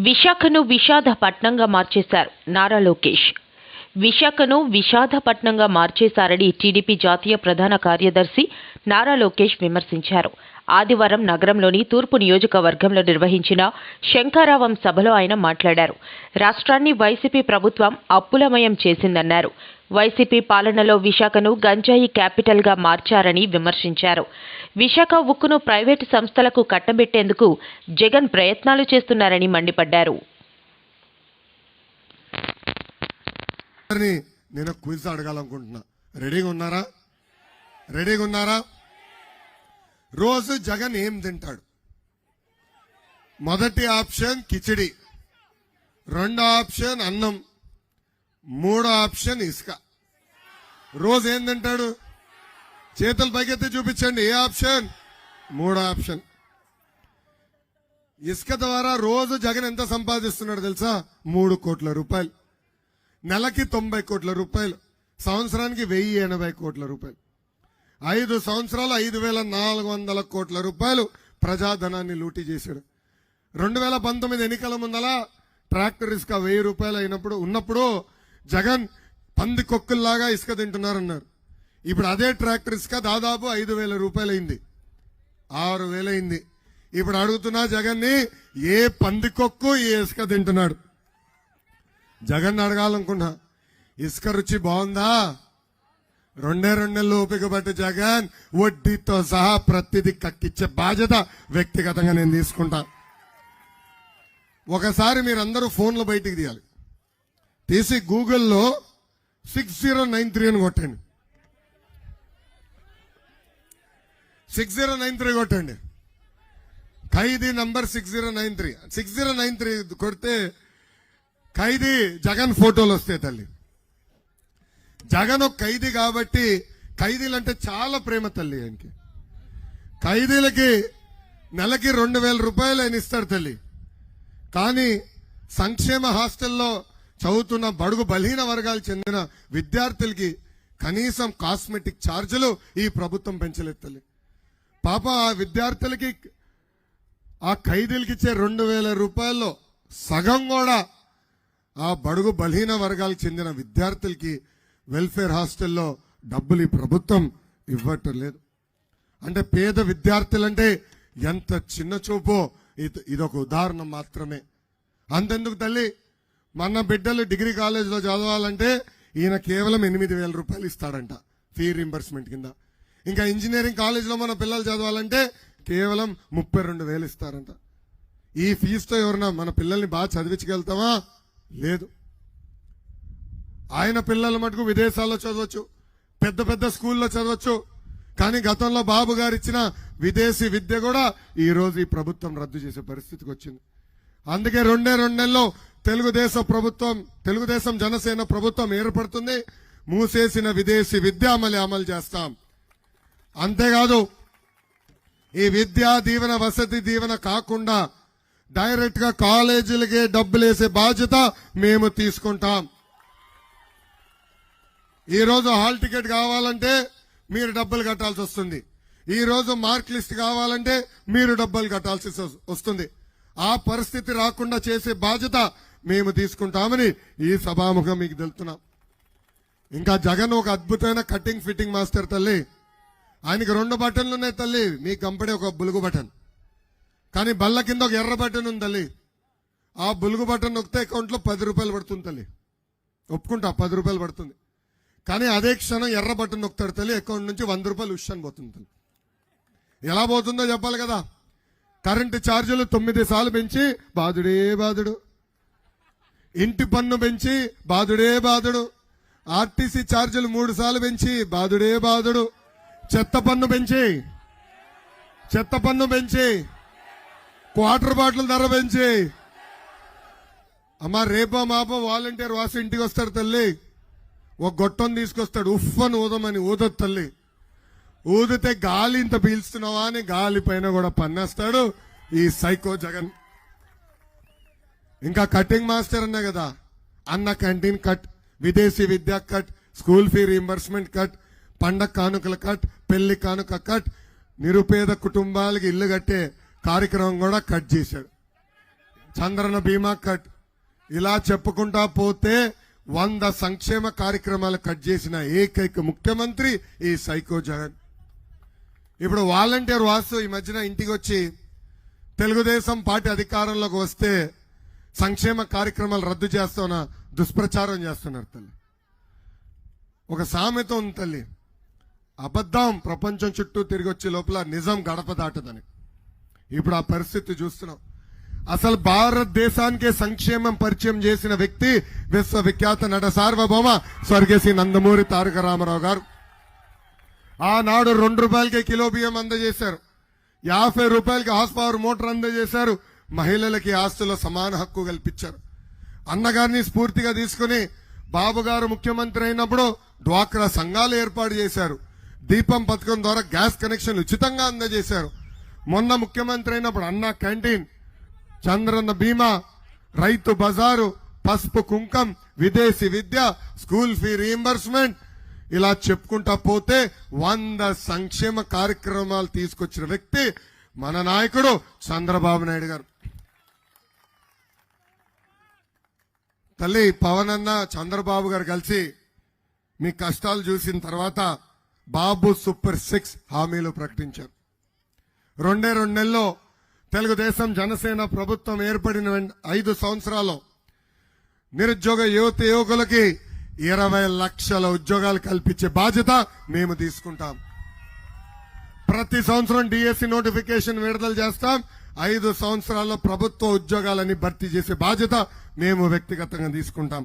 విశాఖను విషాదపట్నంగా మార్చేశారు. నారా లోకేష్. విశాఖను విషాద పట్నంగా మార్చేశారని టీడీపీ జాతీయ ప్రధాన కార్యదర్శి నారా లోకేష్ విమర్శించారు. ఆదివారం నగరంలోని తూర్పు నియోజకవర్గంలో నిర్వహించిన శంకారావం సభలో ఆయన మాట్లాడారు. రాష్ట్రాన్ని వైసీపీ ప్రభుత్వం అప్పులమయం చేసిందన్నారు. వైసీపీ పాలనలో విశాఖను గంజాయి క్యాపిటల్గా మార్చారని విమర్శించారు. విశాఖ ఉక్కును ప్రైవేటు సంస్థలకు కట్టబెట్టేందుకు జగన్ ప్రయత్నాలు చేస్తున్నారని మండిపడ్డారు. నేను క్విజ్ అడగాలనుకుంటున్నా. రెడీగా ఉన్నారా? రెడీగా ఉన్నారా? రోజు జగన్ ఏం తింటాడు? మొదటి ఆప్షన్ కిచిడి రెండో ఆప్షన్ అన్నం. మూడో ఆప్షన్ ఇసుక. రోజు ఏం తింటాడు? చేతులు పైకెత్తి చూపించండి. ఏ ఆప్షన్? మూడో ఆప్షన్. ఇసుక ద్వారా రోజు జగన్ ఎంత సంపాదిస్తున్నాడు తెలుసా? మూడు కోట్ల రూపాయలు. నెలకి తొంభై కోట్ల రూపాయలు. సంవత్సరానికి వెయ్యి ఎనభై కోట్ల రూపాయలు. ఐదు సంవత్సరాలు ఐదు వేల నాలుగు వందల కోట్ల రూపాయలు ప్రజాధనాన్ని లూటీ చేశాడు. రెండు వేల పంతొమ్మిది ఎన్నికల ముందల ట్రాక్టర్ ఇసుక వెయ్యి రూపాయలు అయినప్పుడు ఉన్నప్పుడు జగన్ పంది కొక్కుల్లాగా ఇసుక తింటున్నారన్నారు. ఇప్పుడు అదే ట్రాక్టర్ ఇసుక దాదాపు ఐదు వేల రూపాయలైంది. ఆరు వేలైంది. ఇప్పుడు అడుగుతున్నా జగన్ని ఏ పంది కొక్కు ఏ ఇసుక తింటున్నాడు? జగన్ అడగాలనుకున్నా ఇసుక రుచి బాగుందా? రెండే రెండేళ్ళు ఓపిక జగన్ వడ్డీతో సహా ప్రతిదీ కక్కిచ్చే బాధ్యత వ్యక్తిగతంగా నేను తీసుకుంటా. ఒకసారి మీరందరూ ఫోన్లు బయటికి తీయాలి. తీసి గూగుల్లో సిక్స్ జీరో నైన్ త్రీ అని కొట్టండి. సిక్స్ జీరో నైన్ త్రీ కొట్టండి. ఖైదీ number six zero nine three. Six zero nine three కొడితే ఖైదీ జగన్ ఫోటోలు వస్తాయి తల్లి. జగన్ ఒక ఖైదీ కాబట్టి ఖైదీలంటే చాలా ప్రేమ తల్లి ఆయనకి. ఖైదీలకి నెలకి రెండు వేల రూపాయలు ఆయన ఇస్తాడు తల్లి. కానీ సంక్షేమ హాస్టల్లో చదువుతున్న బడుగు బలహీన వర్గాలు చెందిన విద్యార్థులకి కనీసం కాస్మెటిక్ ఛార్జీలు ఈ ప్రభుత్వం పెంచలేదు తల్లి పాప ఆ విద్యార్థులకి ఆ ఖైదీలకి ఇచ్చే రెండు వేల రూపాయల్లో సగం కూడా ఆ బడుగు బలహీన వర్గాలకు చెందిన విద్యార్థులకి వెల్ఫేర్ హాస్టల్లో డబ్బులు ఈ ప్రభుత్వం ఇవ్వటం లేదు అంటే పేద విద్యార్థులంటే ఎంత చిన్న చూపో. ఇది- ఇదొక ఉదాహరణ మాత్రమే. అంతెందుకు తల్లి? మన బిడ్డలు డిగ్రీ కాలేజీలో చదవాలంటే ఈయన కేవలం ఎనిమిది వేల రూపాయలు ఇస్తాడంట ఫీ రింబర్స్మెంట్ కింద. ఇంకా ఇంజనీరింగ్ కాలేజీలో మన పిల్లలు చదవాలంటే కేవలం ముప్పై రెండు వేలు ఇస్తారంట. ఈ ఫీజుతో ఎవరన్నా మన పిల్లల్ని బాగా చదివించగలుగుతామా? లేదు. ఆయన పిల్లల మటుకు విదేశాల్లో చదవచ్చు పెద్ద పెద్ద స్కూల్లో చదవచ్చు కానీ గతంలో బాబు గారు ఇచ్చిన విదేశీ విద్య కూడా ఈరోజు ఈ ప్రభుత్వం రద్దు చేసే పరిస్థితికి వచ్చింది. అందుకే రెండే రెండు నెలల్లో తెలుగుదేశం ప్రభుత్వం తెలుగుదేశం జనసేన ప్రభుత్వం ఏర్పడుతుంది. మూసేసిన విదేశీ విద్య అమలు అమలు చేస్తాం. అంతేకాదు ఈ విద్యా దీవెన వసతి దీవెన కాకుండా డైరెక్ట్గా కాలేజీలకే డబ్బులు వేసే బాధ్యత మేము తీసుకుంటాం. ఈ రోజు హాల్ టికెట్ కావాలంటే మీరు డబ్బులు కట్టాల్సి వస్తుంది. ఈ రోజు మార్క్ లిస్ట్ కావాలంటే మీరు డబ్బులు కట్టాల్సి వస్తుంది. ఆ పరిస్థితి రాకుండా చేసే బాధ్యత మేము తీసుకుంటామని ఈ సభాముఖం మీకు తెలుపుతున్నాం. ఇంకా జగన్ ఒక అద్భుతమైన కటింగ్ ఫిట్టింగ్ మాస్టర్ తల్లి. ఆయనకి రెండు బటన్లు ఉన్నాయి తల్లి. మీ కంపెనీ ఒక బులుగు బటన్. కానీ బల్ల కింద ఒక ఎర్ర బటన్ ఉంది తల్లి. ఆ బులుగు బటన్ నొక్కితే అకౌంట్లో పది రూపాయలు పడుతుంది తల్లి. ఒప్పుకుంటా పది రూపాయలు పడుతుంది. కానీ అదే క్షణం ఎర్ర బటన్ నొక్కుతాడు తల్లి. అకౌంట్ నుంచి వంద రూపాయలు ఉషాన్ పోతుంది తల్లి. ఎలా పోతుందో చెప్పాలి కదా? కరెంటు ఛార్జీలు తొమ్మిది సార్లు పెంచి బాధుడే బాధుడు. ఇంటి పన్ను పెంచి బాధుడే బాధుడు. ఆర్టీసీ ఛార్జీలు మూడు సార్లు పెంచి బాధుడే బాధుడు. చెత్త పన్ను పెంచి చెత్త పన్ను పెంచి క్వార్టర్ బాటిల్ ధర పెంచి. అమ్మ రేపో మాపో వాలంటీర్ వాసు ఇంటికి వస్తాడు తల్లి. ఒక గొట్టం తీసుకొస్తాడు. ఉఫ్ అని ఊదమని ఊదొద్దు తల్లి. ఊదితే గాలి ఇంత పీల్చుతున్నావా అని గాలి పైన కూడా పన్నేస్తాడు ఈ సైకో జగన్. ఇంకా కటింగ్ మాస్టర్ అన్నా కదా అన్న క్యాంటీన్ కట్ విదేశీ విద్యా cut school fee reimbursement cut పండగ కానుకల కట్ పెళ్ళి కానుక కట్ నిరుపేద కుటుంబాలకి ఇల్లు కట్టే కార్యక్రమం కూడా కట్ చేశాడు. చంద్రన బీమా కట్ ఇలా చెప్పుకుంటా పోతే వంద సంక్షేమ కార్యక్రమాలు కట్ చేసిన ఏకైక ముఖ్యమంత్రి ఈ సైకో జగన్. ఇప్పుడు వాలంటీర్ వాసు ఈ మధ్యన ఇంటికి వచ్చి తెలుగుదేశం పార్టీ అధికారంలోకి వస్తే సంక్షేమ కార్యక్రమాలు రద్దు చేస్తున్న దుష్ప్రచారం చేస్తున్నారు తల్లి. ఒక సామెత ఉంది తల్లి. అబద్ధం ప్రపంచం చుట్టూ తిరిగి వచ్చే లోపల నిజం గడప దాటదని. ఇప్పుడు ఆ పరిస్థితి చూస్తున్నాం. అసలు భారతదేశానికే సంక్షేమం పరిచయం చేసిన వ్యక్తి విశ్వవిఖ్యాత నట సార్వభౌమ స్వర్గశ్రీ నందమూరి తారక రామారావు గారు. ఆనాడు రెండు రూపాయలకే కిలో బియ్యం అందజేశారు. యాభై రూపాయలకి హార్స్ పవర్ మోటార్ అందజేశారు. మహిళలకి ఆస్తుల సమాన హక్కు కల్పించారు. అన్నగారిని స్ఫూర్తిగా తీసుకుని బాబు గారు ముఖ్యమంత్రి అయినప్పుడు డ్వాక్రా సంఘాలు ఏర్పాటు చేశారు. దీపం పథకం ద్వారా గ్యాస్ కనెక్షన్ ఉచితంగా అందజేశారు. మొన్న ముఖ్యమంత్రి అయినప్పుడు అన్న క్యాంటీన్ చంద్రన్న బీమా రైతు బజారు పసుపు కుంకం విదేశీ విద్య స్కూల్ ఫీ రీఎంబర్స్మెంట్ ఇలా చెప్పుకుంటా పోతే వంద సంక్షేమ కార్యక్రమాలు తీసుకొచ్చిన వ్యక్తి మన నాయకుడు చంద్రబాబు నాయుడు గారు. తల్లి పవన్ అన్న చంద్రబాబు గారు కలిసి మీ కష్టాలు చూసిన తర్వాత బాబు సూపర్ సిక్స్ హామీలు ప్రకటించారు. రెండే రెండు నెలల్లో తెలుగుదేశం జనసేన ప్రభుత్వం ఏర్పడిన ఐదు సంవత్సరాల్లో నిరుద్యోగ యువత యువకులకి ఇరవై లక్షల ఉద్యోగాలు కల్పించే బాధ్యత మేము తీసుకుంటాం. ప్రతి సంవత్సరం డిఎస్సి నోటిఫికేషన్ విడుదల చేస్తాం. ఐదు సంవత్సరాల్లో ప్రభుత్వ ఉద్యోగాలని భర్తీ చేసే బాధ్యత మేము వ్యక్తిగతంగా తీసుకుంటాం.